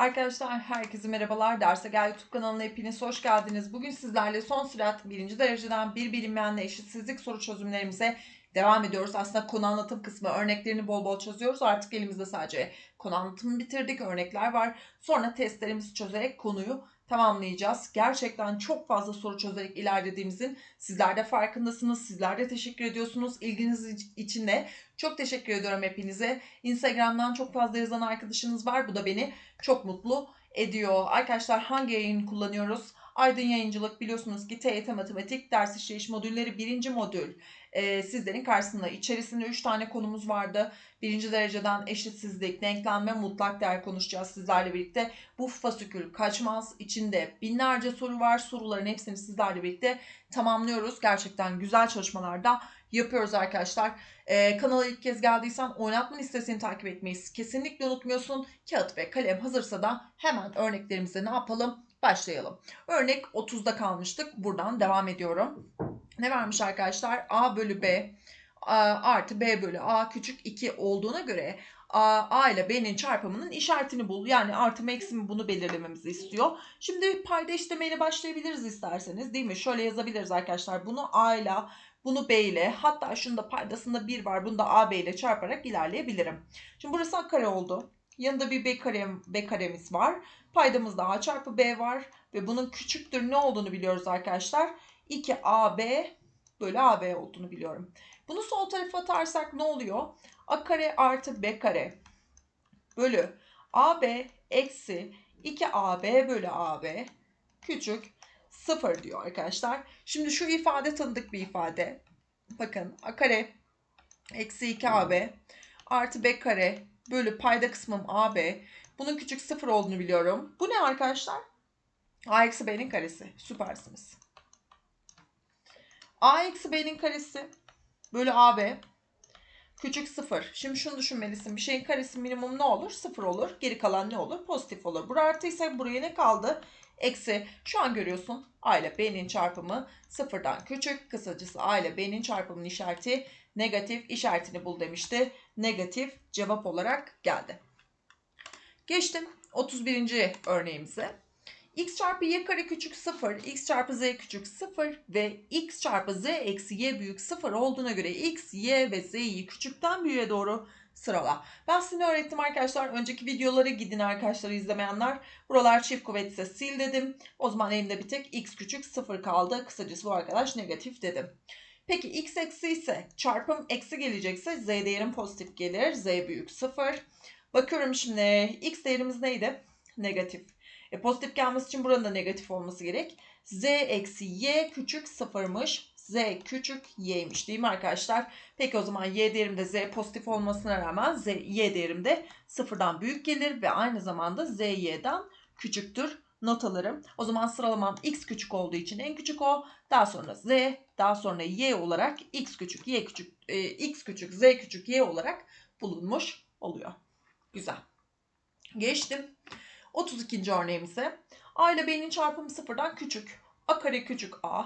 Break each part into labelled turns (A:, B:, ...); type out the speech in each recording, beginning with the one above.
A: Arkadaşlar herkese merhabalar. Derse Gel YouTube kanalına hepiniz hoş geldiniz. Bugün sizlerle son sürat birinci dereceden bir bilinmeyenle eşitsizlik soru çözümlerimize devam ediyoruz. Aslında konu anlatım kısmı örneklerini bol bol çözüyoruz. Artık elimizde sadece konu anlatımı bitirdik. Örnekler var. Sonra testlerimizi çözerek konuyu tamamlayacağız. Gerçekten çok fazla soru çözerek ilerlediğimizin sizler de farkındasınız. Sizler de teşekkür ediyorsunuz. İlginiz için de çok teşekkür ediyorum hepinize. Instagram'dan çok fazla yazan arkadaşınız var. Bu da beni çok mutlu ediyor. Arkadaşlar hangi yayın kullanıyoruz? Aydın Yayıncılık biliyorsunuz ki TYT Matematik ders işleyiş modülleri birinci modül e, sizlerin karşısında. İçerisinde 3 tane konumuz vardı. Birinci dereceden eşitsizlik, denklenme, mutlak değer konuşacağız sizlerle birlikte. Bu fasikül kaçmaz. İçinde binlerce soru var. Soruların hepsini sizlerle birlikte tamamlıyoruz. Gerçekten güzel çalışmalarda yapıyoruz arkadaşlar. Ee, kanala ilk kez geldiysen oynatma listesini takip etmeyi kesinlikle unutmuyorsun. Kağıt ve kalem hazırsa da hemen örneklerimize ne yapalım? Başlayalım. Örnek 30'da kalmıştık. Buradan devam ediyorum. Ne vermiş arkadaşlar? A bölü B artı B bölü A küçük 2 olduğuna göre A, A ile B'nin çarpımının işaretini bul. Yani artı mı eksi mi bunu belirlememizi istiyor. Şimdi payda işlemeyle başlayabiliriz isterseniz değil mi? Şöyle yazabiliriz arkadaşlar. Bunu A ile bunu B ile hatta şunda paydasında 1 var. Bunu da A B ile çarparak ilerleyebilirim. Şimdi burası A kare oldu. Yanında bir B, kare, B karemiz var. Paydamızda A çarpı B var. Ve bunun küçüktür ne olduğunu biliyoruz arkadaşlar. 2AB bölü AB olduğunu biliyorum. Bunu sol tarafa atarsak ne oluyor? A kare artı B kare bölü AB eksi 2AB bölü AB küçük 0 diyor arkadaşlar. Şimdi şu ifade tanıdık bir ifade. Bakın A kare eksi 2AB artı B kare bölü payda kısmım AB. Bunun küçük 0 olduğunu biliyorum. Bu ne arkadaşlar? A eksi B'nin karesi. Süpersiniz. A eksi B'nin karesi bölü AB küçük 0. Şimdi şunu düşünmelisin. Bir şeyin karesi minimum ne olur? 0 olur. Geri kalan ne olur? Pozitif olur. Bura artıysa buraya ne kaldı? Eksi. Şu an görüyorsun A ile B'nin çarpımı sıfırdan küçük. Kısacası A ile B'nin çarpımının işareti negatif. işaretini bul demişti. Negatif cevap olarak geldi. Geçtim 31. örneğimize x çarpı y kare küçük 0, x çarpı z küçük 0 ve x çarpı z eksi y büyük 0 olduğuna göre x, y ve z'yi küçükten büyüğe doğru sırala. Ben size öğrettim arkadaşlar. Önceki videolara gidin arkadaşlar izlemeyenler. Buralar çift kuvvetse sil dedim. O zaman elimde bir tek x küçük 0 kaldı. Kısacası bu arkadaş negatif dedim. Peki x eksi ise çarpım eksi gelecekse z değerim pozitif gelir. z büyük 0. Bakıyorum şimdi x değerimiz neydi? Negatif. E, pozitif gelmesi için buranın da negatif olması gerek. Z eksi y küçük sıfırmış. Z küçük y'ymiş değil mi arkadaşlar? Peki o zaman y değerimde z pozitif olmasına rağmen z, y değerimde sıfırdan büyük gelir ve aynı zamanda z y'den küçüktür not alırım. O zaman sıralamam x küçük olduğu için en küçük o. Daha sonra z, daha sonra y olarak x küçük, y küçük, e, x küçük, z küçük, y olarak bulunmuş oluyor. Güzel. Geçtim. 32. örneğimize. A ile B'nin çarpımı sıfırdan küçük. A kare küçük A.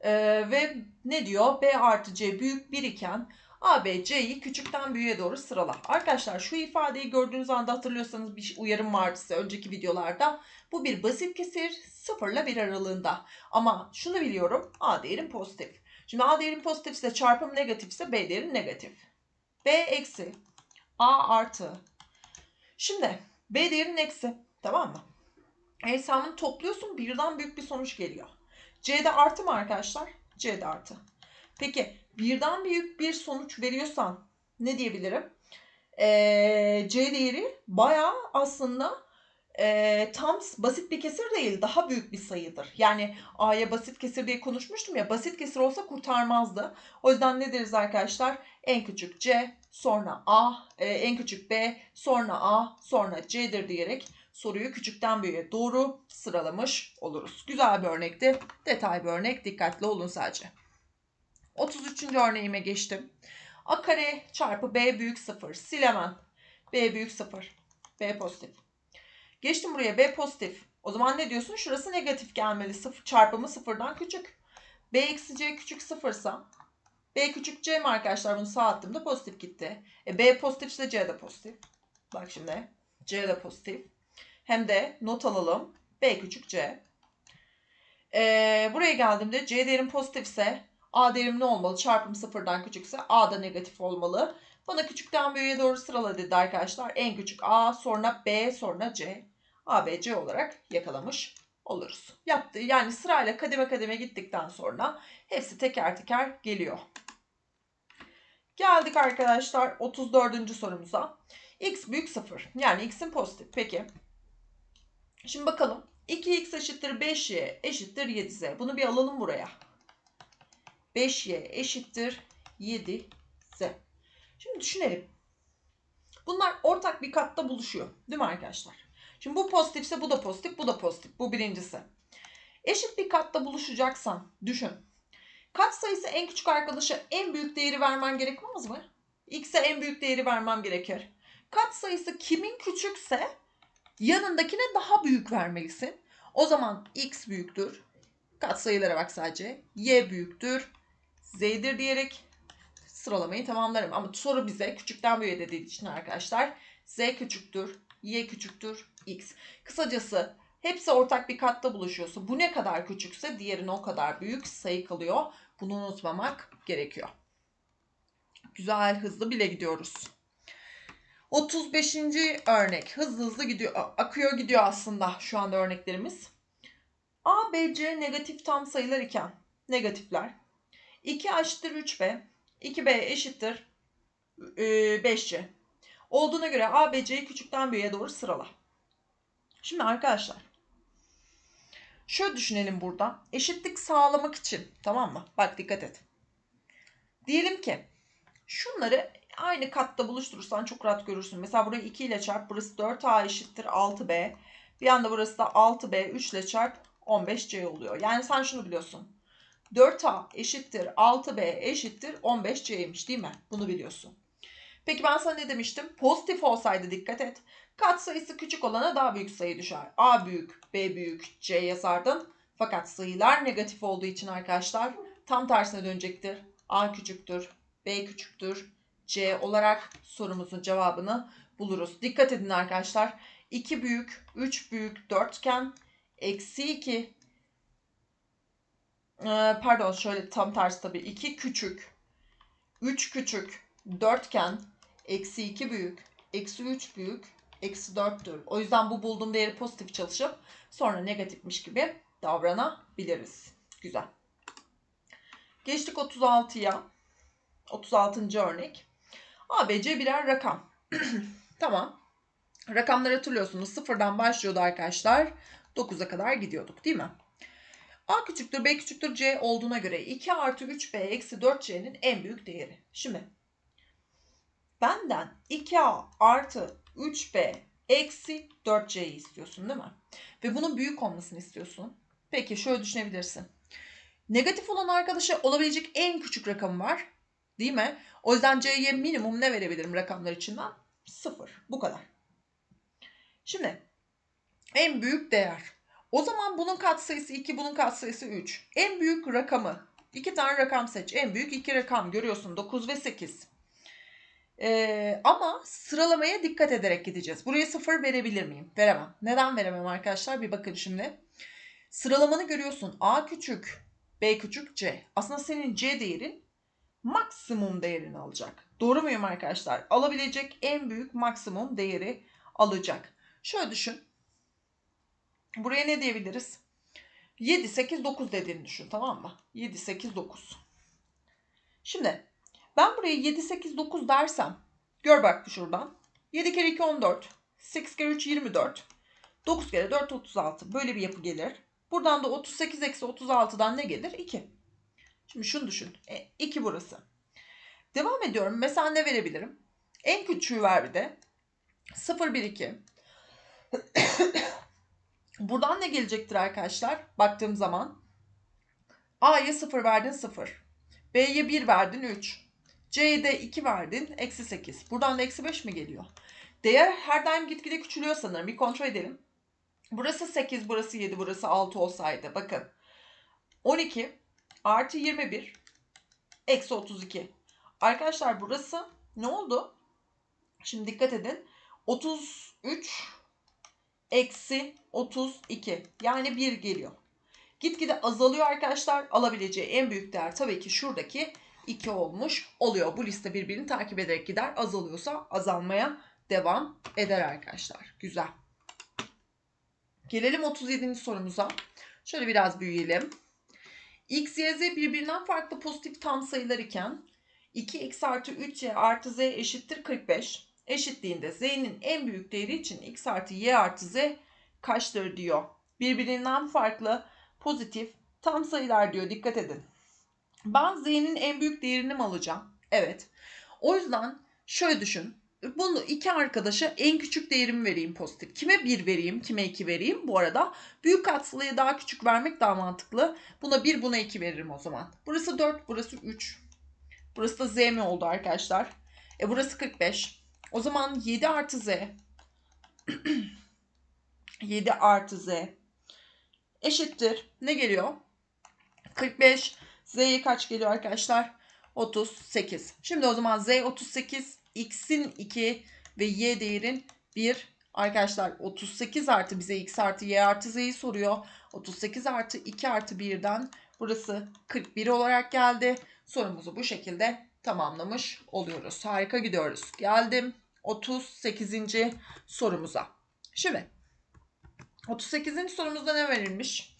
A: Ee, ve ne diyor? B artı C büyük 1 iken A, B, C'yi küçükten büyüğe doğru sırala. Arkadaşlar şu ifadeyi gördüğünüz anda hatırlıyorsanız bir uyarım vardı size önceki videolarda. Bu bir basit kesir 0 ile 1 aralığında. Ama şunu biliyorum A değerim pozitif. Şimdi A değerim pozitifse çarpım negatifse B değerim negatif. B eksi A artı. Şimdi B değerin eksi. Tamam mı? E bunu topluyorsun birden büyük bir sonuç geliyor. C'de artı mı arkadaşlar? C'de artı. Peki birden büyük bir sonuç veriyorsan ne diyebilirim? Ee, C değeri baya aslında e, tam basit bir kesir değil daha büyük bir sayıdır. Yani A'ya basit kesir diye konuşmuştum ya basit kesir olsa kurtarmazdı. O yüzden ne deriz arkadaşlar? En küçük C sonra A, e, en küçük B sonra A sonra C'dir diyerek soruyu küçükten büyüğe doğru sıralamış oluruz. Güzel bir örnekti. Detay bir örnek. Dikkatli olun sadece. 33. örneğime geçtim. A kare çarpı B büyük 0. Sil hemen. B büyük 0. B pozitif. Geçtim buraya B pozitif. O zaman ne diyorsun? Şurası negatif gelmeli. Sıfır, çarpımı sıfırdan küçük. B eksi C küçük sıfırsa B küçük C mi arkadaşlar? Bunu sağ attığımda pozitif gitti. E, B pozitifse C de pozitif. Bak şimdi. C de pozitif. Hem de not alalım. B küçük c. Ee, buraya geldiğimde c değerim pozitifse a değerim ne olmalı? Çarpım sıfırdan küçükse a da negatif olmalı. Bana küçükten büyüğe doğru sırala dedi arkadaşlar. En küçük a sonra b sonra c. a, b, c olarak yakalamış oluruz. Yaptı. Yani sırayla kademe kademe gittikten sonra hepsi teker teker geliyor. Geldik arkadaşlar 34. sorumuza. x büyük 0. Yani x'in pozitif. Peki. Şimdi bakalım. 2x eşittir 5y eşittir 7z. Bunu bir alalım buraya. 5y eşittir 7z. Şimdi düşünelim. Bunlar ortak bir katta buluşuyor. Değil mi arkadaşlar? Şimdi bu pozitifse bu da pozitif, bu da pozitif. Bu birincisi. Eşit bir katta buluşacaksan düşün. Kat sayısı en küçük arkadaşa en büyük değeri vermen gerekmez mi? X'e en büyük değeri vermem gerekir. Kat sayısı kimin küçükse yanındakine daha büyük vermelisin. O zaman X büyüktür. Kat sayılara bak sadece. Y büyüktür. Z'dir diyerek sıralamayı tamamlarım. Ama soru bize küçükten büyüğe dediği için arkadaşlar Z küçüktür, Y küçüktür, X. Kısacası hepsi ortak bir katta buluşuyorsa bu ne kadar küçükse diğerine o kadar büyük sayı kalıyor. Bunu unutmamak gerekiyor. Güzel, hızlı bile gidiyoruz. 35. örnek. Hızlı hızlı gidiyor. Akıyor gidiyor aslında şu anda örneklerimiz. A, B, C negatif tam sayılar iken negatifler. 2 eşittir 3B. 2B eşittir 5C. Olduğuna göre A, B, C'yi küçükten büyüğe doğru sırala. Şimdi arkadaşlar. Şöyle düşünelim burada. Eşitlik sağlamak için tamam mı? Bak dikkat et. Diyelim ki şunları aynı katta buluşturursan çok rahat görürsün. Mesela burayı 2 ile çarp. Burası 4A eşittir 6B. Bir anda burası da 6B 3 ile çarp 15C oluyor. Yani sen şunu biliyorsun. 4A eşittir 6B eşittir 15C'ymiş değil mi? Bunu biliyorsun. Peki ben sana ne demiştim? Pozitif olsaydı dikkat et. Kat sayısı küçük olana daha büyük sayı düşer. A büyük, B büyük, C yazardın. Fakat sayılar negatif olduğu için arkadaşlar tam tersine dönecektir. A küçüktür, B küçüktür, C olarak sorumuzun cevabını buluruz. Dikkat edin arkadaşlar. 2 büyük, 3 büyük dörtgen, eksi 2 pardon şöyle tam tersi tabii. 2 küçük, 3 küçük dörtgen, eksi 2 büyük, eksi 3 büyük, eksi 4'tür. O yüzden bu bulduğum değeri pozitif çalışıp sonra negatifmiş gibi davranabiliriz. Güzel. Geçtik 36'ya. 36. örnek. ABC birer rakam. tamam. Rakamları hatırlıyorsunuz. Sıfırdan başlıyordu arkadaşlar. 9'a kadar gidiyorduk değil mi? A küçüktür B küçüktür C olduğuna göre 2 artı 3B eksi 4C'nin en büyük değeri. Şimdi benden 2A artı 3B eksi 4C'yi istiyorsun değil mi? Ve bunun büyük olmasını istiyorsun. Peki şöyle düşünebilirsin. Negatif olan arkadaşa olabilecek en küçük rakam var. Değil mi? O yüzden C'ye minimum ne verebilirim rakamlar içinden? 0. Bu kadar. Şimdi en büyük değer. O zaman bunun katsayısı 2, bunun katsayısı 3. En büyük rakamı. iki tane rakam seç. En büyük iki rakam görüyorsun 9 ve 8. Ee, ama sıralamaya dikkat ederek gideceğiz. Buraya 0 verebilir miyim? Veremem. Neden veremem arkadaşlar? Bir bakın şimdi. Sıralamanı görüyorsun. A küçük, B küçük, C. Aslında senin C değerin maksimum değerini alacak. Doğru muyum arkadaşlar? Alabilecek en büyük maksimum değeri alacak. Şöyle düşün. Buraya ne diyebiliriz? 7, 8, 9 dediğini düşün tamam mı? 7, 8, 9. Şimdi ben buraya 7, 8, 9 dersem gör bak şuradan. 7 kere 2 14. 8 kere 3 24. 9 kere 4 36. Böyle bir yapı gelir. Buradan da 38 eksi 36'dan ne gelir? 2. Şimdi şunu düşün. E, 2 burası. Devam ediyorum. Mesela ne verebilirim? En küçüğü ver bir de. 0, 1, 2. Buradan ne gelecektir arkadaşlar? Baktığım zaman. A'ya 0 verdin 0. B'ye 1 verdin 3. C'ye de 2 verdin eksi 8. Buradan da eksi 5 mi geliyor? Değer her daim gitgide küçülüyor sanırım. Bir kontrol edelim. Burası 8, burası 7, burası 6 olsaydı. Bakın. 12 artı 21 eksi 32. Arkadaşlar burası ne oldu? Şimdi dikkat edin. 33 eksi 32. Yani 1 geliyor. Gitgide azalıyor arkadaşlar. Alabileceği en büyük değer tabii ki şuradaki 2 olmuş oluyor. Bu liste birbirini takip ederek gider. Azalıyorsa azalmaya devam eder arkadaşlar. Güzel. Gelelim 37. sorumuza. Şöyle biraz büyüyelim. X, Y, Z birbirinden farklı pozitif tam sayılar iken 2x artı 3y artı z eşittir 45. Eşitliğinde z'nin en büyük değeri için x artı y artı z kaçtır diyor. Birbirinden farklı pozitif tam sayılar diyor. Dikkat edin. Ben z'nin en büyük değerini mi alacağım? Evet. O yüzden şöyle düşün. Bunu iki arkadaşa en küçük değerimi vereyim pozitif. Kime 1 vereyim, kime 2 vereyim. Bu arada büyük katsayıya daha küçük vermek daha mantıklı. Buna 1, buna 2 veririm o zaman. Burası 4, burası 3. Burası da z mi oldu arkadaşlar? E burası 45. O zaman 7 artı z 7 artı z eşittir. Ne geliyor? 45. Z'ye kaç geliyor arkadaşlar? 38. Şimdi o zaman Z 38, X'in 2 ve Y değerin 1. Arkadaşlar 38 artı bize X artı Y artı Z'yi soruyor. 38 artı 2 artı 1'den burası 41 olarak geldi. Sorumuzu bu şekilde tamamlamış oluyoruz. Harika gidiyoruz. Geldim 38. sorumuza. Şimdi 38. sorumuzda ne verilmiş?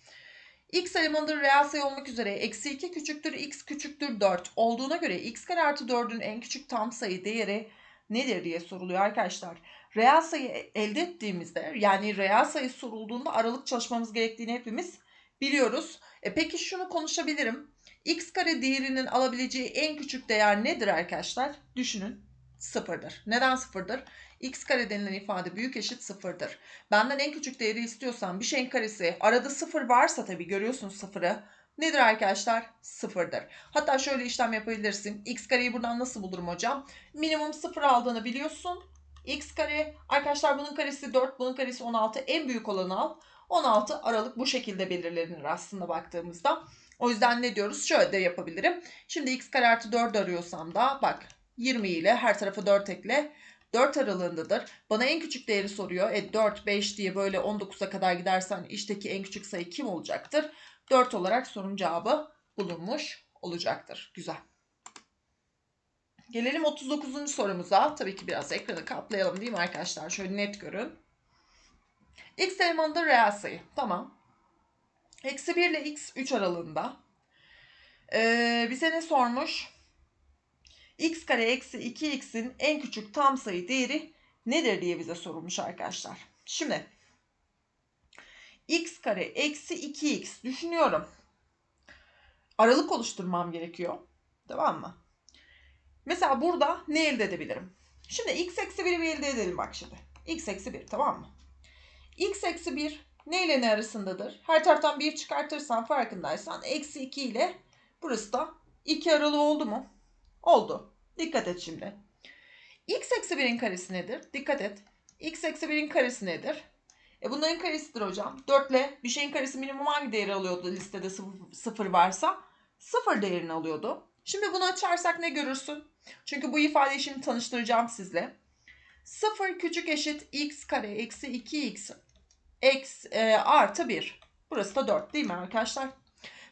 A: X elemanıdır reel sayı olmak üzere eksi 2 küçüktür x küçüktür 4 olduğuna göre x kare artı 4'ün en küçük tam sayı değeri nedir diye soruluyor arkadaşlar. Reel sayı elde ettiğimizde yani reel sayı sorulduğunda aralık çalışmamız gerektiğini hepimiz biliyoruz. E peki şunu konuşabilirim. x kare değerinin alabileceği en küçük değer nedir arkadaşlar? Düşünün sıfırdır. Neden sıfırdır? X kare denilen ifade büyük eşit sıfırdır. Benden en küçük değeri istiyorsan bir şeyin karesi arada sıfır varsa tabii görüyorsunuz sıfırı. Nedir arkadaşlar? Sıfırdır. Hatta şöyle işlem yapabilirsin. x kareyi buradan nasıl bulurum hocam? Minimum sıfır aldığını biliyorsun. x kare arkadaşlar bunun karesi 4 bunun karesi 16 en büyük olanı al. 16 aralık bu şekilde belirlenir aslında baktığımızda. O yüzden ne diyoruz? Şöyle de yapabilirim. Şimdi x kare artı 4 arıyorsam da bak 20 ile her tarafa 4 ekle. 4 aralığındadır. Bana en küçük değeri soruyor. E 4, 5 diye böyle 19'a kadar gidersen işteki en küçük sayı kim olacaktır? 4 olarak sorun cevabı bulunmuş olacaktır. Güzel. Gelelim 39. sorumuza. Tabii ki biraz ekranı kaplayalım değil mi arkadaşlar? Şöyle net görün. X elemanıdır reel sayı. Tamam. Eksi 1 ile x 3 aralığında. Ee, bize ne sormuş? X kare eksi 2x'in en küçük tam sayı değeri nedir diye bize sorulmuş arkadaşlar. Şimdi x kare eksi 2x düşünüyorum. Aralık oluşturmam gerekiyor. Tamam mı? Mesela burada ne elde edebilirim? Şimdi x eksi 1'i elde edelim bak şimdi. x eksi 1 tamam mı? x eksi 1 ne ile ne arasındadır? Her taraftan 1 çıkartırsan farkındaysan eksi 2 ile burası da 2 aralığı oldu mu? Oldu. Dikkat et şimdi. x eksi 1'in karesi nedir? Dikkat et. x eksi 1'in karesi nedir? E bunların karesidir hocam. 4 ile bir şeyin karesi minimum hangi değeri alıyordu listede 0 varsa? 0 değerini alıyordu. Şimdi bunu açarsak ne görürsün? Çünkü bu ifadeyi şimdi tanıştıracağım sizle. 0 küçük eşit x kare eksi 2x eksi, e, artı 1. Burası da 4 değil mi arkadaşlar?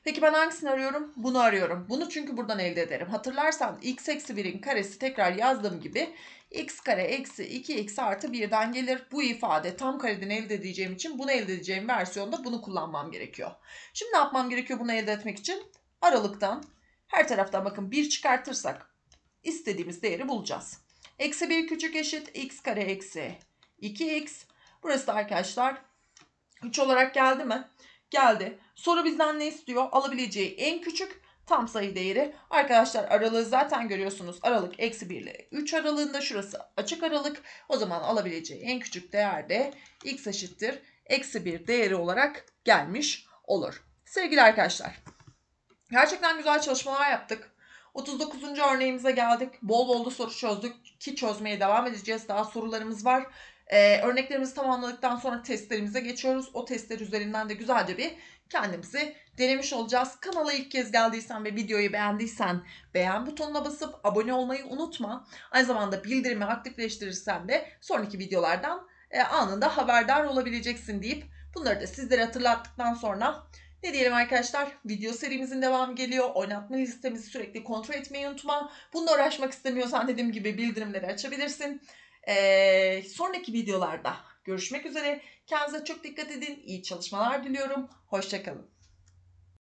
A: Peki ben hangisini arıyorum? Bunu arıyorum. Bunu çünkü buradan elde ederim. Hatırlarsan x eksi 1'in karesi tekrar yazdığım gibi x kare eksi 2x artı 1'den gelir. Bu ifade tam kareden elde edeceğim için bunu elde edeceğim versiyonda bunu kullanmam gerekiyor. Şimdi ne yapmam gerekiyor bunu elde etmek için? Aralıktan her taraftan bakın 1 çıkartırsak istediğimiz değeri bulacağız. Eksi 1 küçük eşit x kare eksi 2x. Burası da arkadaşlar 3 olarak geldi mi? Geldi. Soru bizden ne istiyor? Alabileceği en küçük tam sayı değeri. Arkadaşlar aralığı zaten görüyorsunuz. Aralık eksi 1 ile 3 aralığında şurası açık aralık. O zaman alabileceği en küçük değer de x eşittir. Eksi 1 değeri olarak gelmiş olur. Sevgili arkadaşlar. Gerçekten güzel çalışmalar yaptık. 39. örneğimize geldik. Bol bol da soru çözdük ki çözmeye devam edeceğiz. Daha sorularımız var. Ee, örneklerimizi tamamladıktan sonra testlerimize geçiyoruz. O testler üzerinden de güzelce bir kendimizi denemiş olacağız. Kanala ilk kez geldiysen ve videoyu beğendiysen beğen butonuna basıp abone olmayı unutma. Aynı zamanda bildirimi aktifleştirirsen de sonraki videolardan e, anında haberdar olabileceksin deyip bunları da sizlere hatırlattıktan sonra ne diyelim arkadaşlar? Video serimizin devamı geliyor. Oynatma listemizi sürekli kontrol etmeyi unutma. Bununla uğraşmak istemiyorsan dediğim gibi bildirimleri açabilirsin. Ee, sonraki videolarda görüşmek üzere. Kendinize çok dikkat edin. İyi çalışmalar diliyorum. Hoşçakalın.